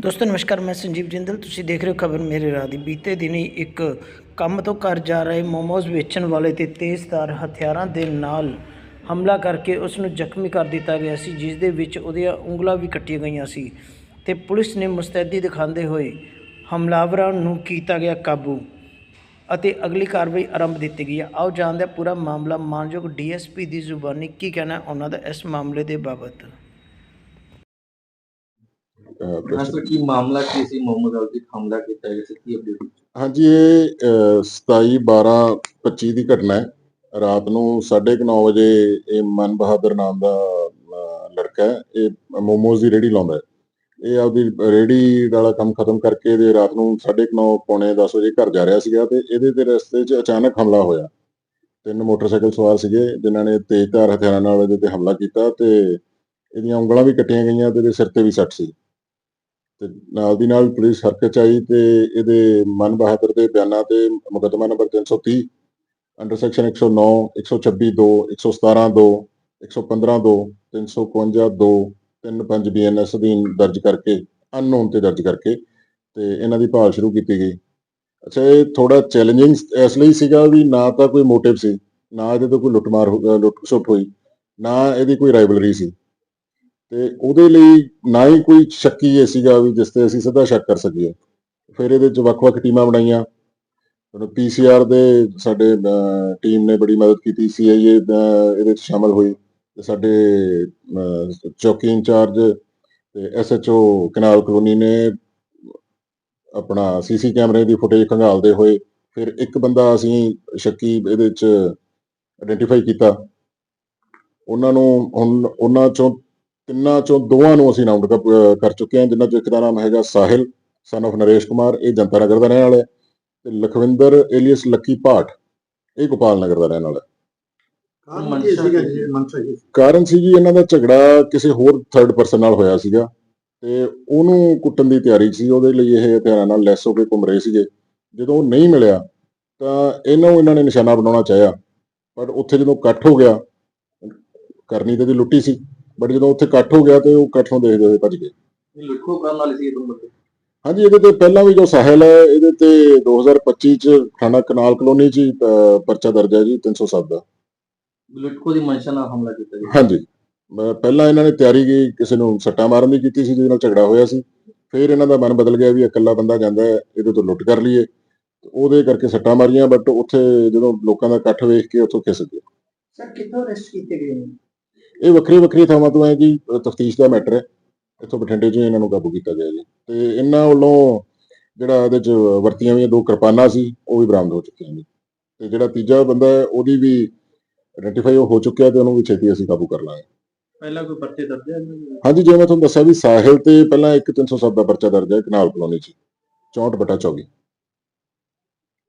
ਦੋਸਤੋ, ਨਮਸਕਾਰ, ਮੈਂ ਸੰਜੀਵ ਜਿੰਦਲ। ਤੁਸੀਂ ਦੇਖ ਰਹੇ ਹੋ ਖਬਰ ਮੇਰੇ ਰਾਹ ਦੀ। ਬੀਤੇ ਦਿਨੀ ਇੱਕ ਕੰਮ ਤੋਂ ਘਰ ਜਾ ਰਹੇ ਮੋਮੋਜ਼ ਵੇਚਣ ਵਾਲੇ ਤੇ ਤੇਜ਼ਧਾਰ ਹਥਿਆਰਾਂ ਦੇ ਨਾਲ ਹਮਲਾ ਕਰਕੇ ਉਸ ਨੂੰ ਜ਼ਖਮੀ ਕਰ ਦਿੱਤਾ ਗਿਆ ਸੀ, ਜਿਸ ਦੇ ਵਿੱਚ ਉਹਦੀਆਂ ਉਂਗਲਾਂ ਵੀ ਕੱਟੀਆਂ ਗਈਆਂ ਸੀ ਤੇ ਪੁਲਿਸ ਨੇ ਮੁਸਤੈਦੀ ਦਿਖਾਉਂਦੇ ਹੋਏ ਹਮਲਾਵਰਾਂ ਨੂੰ ਕੀਤਾ ਗਿਆ ਕਾਬੂ ਅਤੇ ਅਗਲੀ ਕਾਰਵਾਈ ਆਰੰਭ ਦਿੱਤੀ ਗਈ ਹੈ। ਆਓ ਜਾਣਦੇ ਪੂਰਾ ਮਾਮਲਾ। ਮਾਨਯੋਗ ਡੀਐਸਪੀ ਦੀ ਜ਼ੁਬਾਨੀ ਕੀ ਕਹਿਣਾ ਉਹਨਾਂ ਦਾ ਇਸ ਮਾਮਲੇ ਦੇ ਬਾਬਤ। ਅਹ ਅਸਲ ਕੀ ਮਾਮਲਾ ਕੀ ਸੀ? ਮੁਹੰਮਦ ਅਲੀ ਤੇ ਹਮਲਾ ਕੀਤਾ ਗਿਆ ਸੀ ਕੀ ਅਪਡੇਟ ਹਾਂਜੀ ਇਹ ਅਹ, 27 12 25 ਦੀ ਘਟਨਾ ਹੈ। ਰਾਤ ਨੂੰ 9:30 ਵਜੇ ਇਹ ਮਨ ਬਹਾਦਰ ਨਾਮ ਦਾ ਲੜਕਾ ਹੈ। ਇਹ ਮੋਮੋਜ਼ ਦੀ ਰੇੜੀ ਲਾਉਂਦਾ ਹੈ। ਇਹ ਆਪਦੀ ਰੇੜੀ ਵਾਲਾ ਕੰਮ ਖਤਮ ਕਰਕੇ ਤੇ ਰਾਤ ਨੂੰ 9:30 ਪੌਣੇ 10 ਵਜੇ ਘਰ ਜਾ ਰਿਹਾ ਸੀਗਾ ਤੇ ਇਹਦੇ ਤੇ ਰਸਤੇ 'ਚ ਅਚਾਨਕ ਹਮਲਾ ਹੋਇਆ। ਤਿੰਨ ਮੋਟਰਸਾਈਕਲ ਸਵਾਰ ਸੀਗੇ ਜਿਨ੍ਹਾਂ ਨੇ ਤੇਜ਼ਧਾਰ ਹਥਿਆਰਾਂ ਨਾਲ ਇਹਦੇ ਤੇ ਹਮਲਾ ਕੀਤਾ ਤੇ ਇਹਦੀਆਂ ਉਂਗਲਾਂ ਵੀ ਕੱਟੀਆਂ ਗਈਆਂ ਤੇ ਇਹਦੇ ਸਿਰ ਤੇ ਵੀ ਸੱਟ ਸੀ। ਤੇ ਨਾਲ ਦੀ ਨਾਲ ਪੁਲਿਸ ਹਰਕਤ ਆਈ ਤੇ ਇਹਦੇ ਮਨ ਬਹਾਦਰ ਦੇ ਬਿਆਨਾਂ ਤੇ ਮੁਕੱਦਮਾ ਨੰਬਰ 330 ਅੰਡਰ ਸੈਕਸ਼ਨ 109 126 2 117 2 115 2 352 2 35 ਬੀਐਨਐਸ ਅਧੀਨ ਦਰਜ ਕਰਕੇ, ਅਨਨੋਨ ਤੇ ਦਰਜ ਕਰਕੇ ਤੇ ਇਹਨਾਂ ਦੀ ਭਾਲ ਸ਼ੁਰੂ ਕੀਤੀ ਗਈ। ਅੱਛਾ, ਇਹ ਥੋੜਾ ਚੈਲੰਜਿੰਗ ਇਸ ਲਈ ਸੀਗਾ ਵੀ ਨਾ ਤਾਂ ਕੋਈ ਮੋਟਿਵ ਸੀ, ਨਾ ਇਹਦੇ ਤੋਂ ਕੋਈ ਲੁੱਟਮਾਰ ਹੋ- ਲੁੱਟ ਖਸੁੱਟ ਹੋਈ, ਨਾ ਇਹਦੀ ਕੋਈ ਰਾਈਵਲਰੀ ਸੀ। ਤੇ ਉਹਦੇ ਲਈ ਨਾ ਹੀ ਕੋਈ ਸ਼ੱਕੀ ਇਹ ਸੀਗਾ ਵੀ ਜਿਸ ਤੇ ਅਸੀਂ ਸਿੱਧਾ ਸ਼ੱਕ ਕਰ ਸਕੀਏ। ਫਿਰ ਇਹਦੇ ਚ ਵੱਖ-ਵੱਖ ਟੀਮਾਂ ਬਣਾਈਆਂ। ਪੀਸੀਆਰ ਦੇ ਸਾਡੇ ਟੀਮ ਨੇ ਬੜੀ ਮਦਦ ਕੀਤੀ ਸੀਆਈਏ ਇਹਦੇ ਚ ਸ਼ਾਮਲ ਹੋਈ। ਤੇ ਸਾਡੇ ਚੌਕੀ ਇੰਚਾਰਜ ਤੇ ਐਸਐਚਓ ਕਨਾਲ ਕਲੋਨੀ ਨੇ ਆਪਣਾ ਸੀਸੀ ਕੈਮਰੇ ਦੀ ਫੁਟੇਜ ਖੰਗਾਲਦੇ ਹੋਏ ਫਿਰ ਇੱਕ ਬੰਦਾ ਅਸੀਂ ਸ਼ੱਕੀ ਇਹਦੇ ਚ ਆਇਡੈਂਟੀਫਾਈ ਕੀਤਾ। ਉਹਨਾਂ ਨੂੰ ਹੁਣ, ਉਹਨਾਂ ਚੋਂ ਤਿੰਨਾਂ ਚੋਂ ਦੋਵਾਂ ਨੂੰ ਅਸੀਂ ਰਾਉਂਡ ਅਪ ਕਰ ਚੁੱਕੇ ਹਾਂ ਜਿਨ੍ਹਾਂ ਚੋਂ ਇੱਕ ਦਾ ਨਾਮ ਹੈਗਾ ਸਾਹਿਲ ਸਨ of ਨਰੇਸ਼ ਕੁਮਾਰ ਇਹ ਜਨਤਾ ਨਗਰ ਦਾ ਰਹਿਣ ਵਾਲਾ ਹੈ ਤੇ ਲਖਵਿੰਦਰ ਏਲੀਅਸ ਲੱਕੀ ਭਾਟ ਇਹ ਗੋਪਾਲ ਨਗਰ ਦਾ ਰਹਿਣ ਵਾਲਾ ਹੈ। ਕਾਰਨ ਸੀ ਜੀ ਇਹਨਾਂ ਦਾ ਝਗੜਾ ਕਿਸੇ ਹੋਰ ਥਰਡ ਪਰਸਨ ਨਾਲ ਹੋਇਆ ਸੀਗਾ ਤੇ ਉਹਨੂੰ ਕੁੱਟਣ ਦੀ ਤਿਆਰੀ ਸੀ ਉਹਦੇ ਲਈ ਇਹ ਹਥਿਆਰਾਂ ਨਾਲ ਲੈਸ ਹੋ ਕੇ ਘੁੰਮ ਰਹੇ ਸੀਗੇ। ਜਦੋਂ ਉਹ ਨਹੀਂ ਮਿਲਿਆ ਤਾਂ ਇਹਨਾਂ ਨੂੰ ਇਹਨਾਂ ਨੇ ਨਿਸ਼ਾਨਾ ਬਣਾਉਣਾ ਚਾਹਿਆ ਪਰ ਉੱਥੇ ਜਦੋਂ ਇਕੱਠ ਹੋ ਗਿਆ ਕਰਨੀ ਤੇ ਦੀ ਲੁੱਟੀ ਸੀ। ਬਟ ਜਦੋਂ ਉੱਥੇ ਇਕੱਠ ਹੋ ਗਿਆ ਤੇ ਉਹ ਇਕੱਠ ਦੇਖਦੇ ਹੋਏ ਭੱਜ ਗਏ। ਇਹ ਲੁੱਟਖੋ ਕਰਨ ਵਾਲੇ ਸੀ ਇਹ ਦੋ ਬੰਦੇ। ਹਾਂਜੀ ਇਹਦੇ ਤੇ ਪਹਿਲਾਂ ਵੀ ਜੋ ਸਾਹਿਲ ਹੈ ਇਹਦੇ ਤੇ 2025 ਚ ਥਾਣਾ ਕਨਾਲ ਕਲੋਨੀ ਚ ਹੀ, ਅਹ, ਪਰਚਾ ਦਰਜ ਹੈ ਜੀ 307 ਦਾ। ਲੁੱਟਖੋ ਦੀ ਮਨਸ਼ਾ ਨਾਲ ਹਮਲਾ ਕੀਤਾ ਗਿਆ। ਹਾਂਜੀ। ਮ- ਪਹਿਲਾਂ ਇਹਨਾਂ ਨੇ ਤਿਆਰੀ ਕੀ ਕਿਸੇ ਨੂੰ ਸੱਟਾਂ ਮਾਰਨ ਦੀ ਕੀਤੀ ਸੀ ਜਿਹਦੇ ਨਾਲ ਝਗੜਾ ਹੋਇਆ ਸੀ। ਫਿਰ ਇਹਨਾਂ ਦਾ ਮਨ ਬਦਲ ਗਿਆ ਵੀ ਇਕੱਲਾ ਬੰਦਾ ਜਾਂਦਾ ਹੈ ਇਹਦੇ ਤੋਂ ਲੁੱਟ ਕਰ ਲਈਏ। ਤੇ ਉਹਦੇ ਕਰਕੇ ਸੱਟਾਂ ਮਾਰੀਆਂ ਬਟ ਉੱਥੇ ਜਦੋਂ ਲੋਕਾਂ ਦਾ ਇਕੱਠ ਵੇਖ ਕੇ ਉੱਥੋਂ ਖਿਸ ਗਏ। ਸਰ ਕਿੱਥੋਂ ਅਰੈਸਟ ਕੀਤੇ ਗਏ ਨੇ? ਇਹ ਵੱਖਰੀ ਵੱਖਰੀ ਥਾਵਾਂ ਤੋਂ ਹੈ ਜੀ ਤਫਤੀਸ਼ ਦਾ ਮੈਟਰ ਹੈ। ਇੱਥੋਂ ਬਠਿੰਡੇ 'ਚ ਇਹਨਾਂ ਨੂੰ ਕਾਬੂ ਕੀਤਾ ਗਿਆ ਜੀ। ਤੇ ਇਹਨਾਂ ਵੱਲੋਂ ਜਿਹੜਾ ਇਹਦੇ 'ਚ ਵਰਤੀਆਂ ਹੋਈਆਂ ਦੋ ਕਿਰਪਾਨਾਂ ਸੀ ਉਹ ਵੀ ਬਰਾਮਦ ਹੋ ਚੁੱਕੀਆਂ ਜੀ ਤੇ ਜਿਹੜਾ ਤੀਜਾ ਬੰਦਾ ਹੈ ਉਹਦੀ ਵੀ ਆਇਡੈਂਟੀਫਾਈ ਹੋ ਚੁੱਕਿਆ ਤੇ ਉਹਨੂੰ ਵੀ ਛੇਤੀ ਅਸੀਂ ਕਾਬੂ ਕਰ ਲਾਂਗੇ। ਪਹਿਲਾਂ ਕੋਈ ਪਰਚੇ ਦਰਜ ਹੈ ਹਾਂਜੀ ਜਿਵੇਂ ਮੈਂ ਤੁਹਾਨੂੰ ਦੱਸਿਆ ਵੀ ਸਾਹਿਲ ਤੇ ਪਹਿਲਾਂ ਇੱਕ 307 ਦਾ ਪਰਚਾ ਦਰਜ ਹੈ ਕਨਾਲ ਕਲੋਨੀ 'ਚ 64 ਬਟਾ 24